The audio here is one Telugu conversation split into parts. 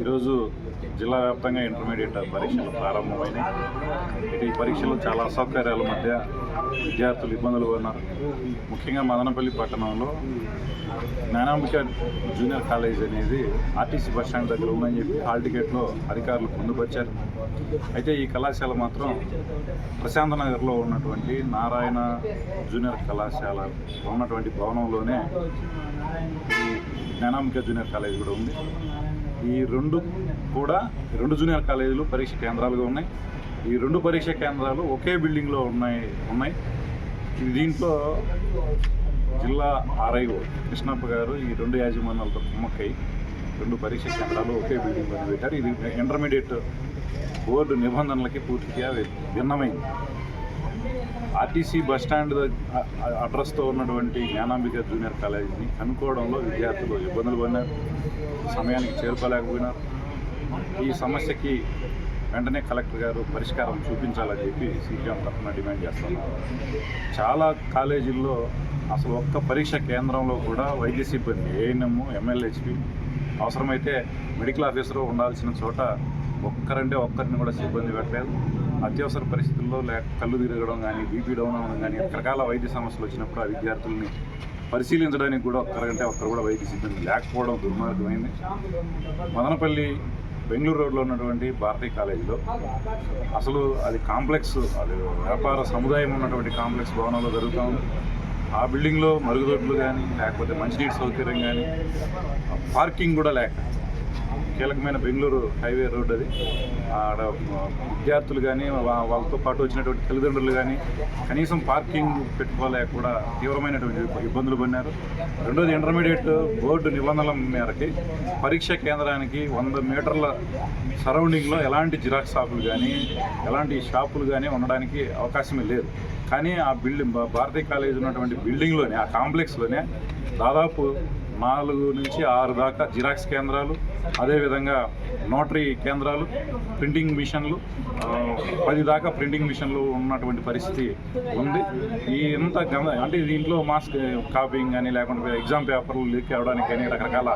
ఈరోజు జిల్లా వ్యాప్తంగా ఇంటర్మీడియట్ పరీక్షలు ప్రారంభమైనాయి. ఈ పరీక్షలు చాలా అసౌకర్యాల మధ్య విద్యార్థులు ఇబ్బందులు ఉన్నారు ముఖ్యంగా మదనపల్లి పట్టణంలో జ్ఞానాంబిక జూనియర్ కాలేజ్ అనేది ఆర్టీసీ బస్ స్టాండ్ దగ్గర ఉందని చెప్పి హాల్ టికెట్లో అధికారులు పొందుపరిచారు. అయితే ఈ కళాశాల మాత్రం ప్రశాంత నగర్లో ఉన్నటువంటి నారాయణ జూనియర్ కళాశాల ఉన్నటువంటి భవనంలోనే ఈ జ్ఞానాంబిక జూనియర్ కాలేజ్ కూడా ఉంది. ఈ రెండు కూడా రెండు జూనియర్ కాలేజీలు పరీక్ష కేంద్రాలుగా ఉన్నాయి. ఈ రెండు పరీక్ష కేంద్రాలు ఒకే బిల్డింగ్లో ఉన్నాయి ఉన్నాయి. దీంట్లో జిల్లా ఆర్ఐఓ కృష్ణప్ప గారు ఈ రెండు యాజమాన్యాలతో కుమ్మక్కై రెండు పరీక్ష కేంద్రాలు ఒకే బిల్డింగ్లో పెట్టారు. ఇది ఇంటర్మీడియట్ బోర్డు నిబంధనలకి పూర్తిగా భిన్నమైంది. ఆర్టీసీ బస్ స్టాండ్ అడ్రస్తో ఉన్నటువంటి జ్ఞానాంబిక జూనియర్ కాలేజీని కనుక్కోవడంలో విద్యార్థులు ఇబ్బందులు పడినారు సమయానికి చేరుకోలేకపోయినారు. ఈ సమస్యకి వెంటనే కలెక్టర్ గారు పరిష్కారం చూపించాలని చెప్పి సీపీఎం తరఫున డిమాండ్ చేస్తున్నారు చాలా కాలేజీల్లో అసలు ఒక్క పరీక్ష కేంద్రంలో కూడా వైద్య సిబ్బంది ఏఎన్ఎం ఎమ్మెల్యేహెచ్పి అవసరమైతే మెడికల్ ఆఫీసర్ ఉండాల్సిన చోట ఒక్కరంటే ఒక్కరిని కూడా సిబ్బంది పెట్టలేదు. అత్యవసర పరిస్థితుల్లో లేక కళ్ళు తిరగడం కానీ బీపీ డౌన్ అవ్వడం కానీ రకరకాల వైద్య సమస్యలు వచ్చినప్పుడు ఆ విద్యార్థుల్ని పరిశీలించడానికి కూడా ఒక్కరంటే ఒక్కరు కూడా వైద్య సిబ్బంది లేకపోవడం దుర్మార్గమైంది. మదనపల్లి బెంగళూరు రోడ్లో ఉన్నటువంటి భారతీయ కాలేజీలో అసలు అది కాంప్లెక్స్ అది వ్యాపార సముదాయం ఉన్నటువంటి కాంప్లెక్స్ భవనంలో జరుగుతూ ఉంది. ఆ బిల్డింగ్లో మరుగుదొడ్లు కానీ లేకపోతే మంచినీటి సౌకర్యం కానీ పార్కింగ్ కూడా లేక కీలకమైన బెంగళూరు హైవే రోడ్ అది. ఆడ విద్యార్థులు కానీ వాళ్ళతో పాటు వచ్చినటువంటి తల్లిదండ్రులు కానీ కనీసం పార్కింగ్ పెట్టుకోలేక కూడా తీవ్రమైనటువంటి ఇబ్బందులు పడినారు. రెండోది ఇంటర్మీడియట్ బోర్డు నిబంధనల మేరకి పరీక్ష కేంద్రానికి వంద మీటర్ల సరౌండింగ్లో ఎలాంటి జిరాక్స్ షాపులు కానీ ఎలాంటి షాపులు కానీ ఉండడానికి అవకాశమే లేదు. కానీ ఆ బిల్డింగ్ భారతీయ కాలేజ్ ఉన్నటువంటి బిల్డింగ్లోనే ఆ కాంప్లెక్స్లోనే దాదాపు నాలుగు నుంచి ఆరు దాకా జిరాక్స్ కేంద్రాలు అదేవిధంగా నోటరీ కేంద్రాలు ప్రింటింగ్ మిషన్లు పది దాకా ప్రింటింగ్ మిషన్లు ఉన్నటువంటి పరిస్థితి ఉంది. ఈ ఇంత అంటే దీంట్లో మాస్క్ కాపీయింగ్ కానీ లేకుంటే ఎగ్జామ్ పేపర్లు లీక్ అవ్వడానికి కానీ రకరకాల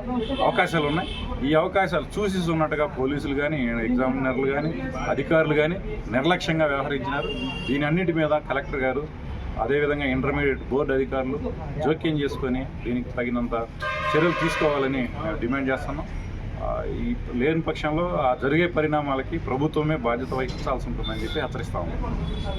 అవకాశాలు ఉన్నాయి. ఈ అవకాశాలు చూసి ఉన్నట్టుగా పోలీసులు కానీ ఎగ్జామినర్లు కానీ అధికారులు కానీ నిర్లక్ష్యంగా వ్యవహరించినారు. దీని అన్నిటి మీద కలెక్టర్ గారు అదేవిధంగా ఇంటర్మీడియట్ బోర్డు అధికారులు జోక్యం చేసుకొని దీనికి తగినంత చర్యలు తీసుకోవాలని డిమాండ్ చేస్తున్నాం. ఈ లేని పక్షంలో ఆ జరిగే పరిణామాలకి ప్రభుత్వమే బాధ్యత వహించాల్సి ఉంటుందని చెప్పి హెచ్చరిస్తాము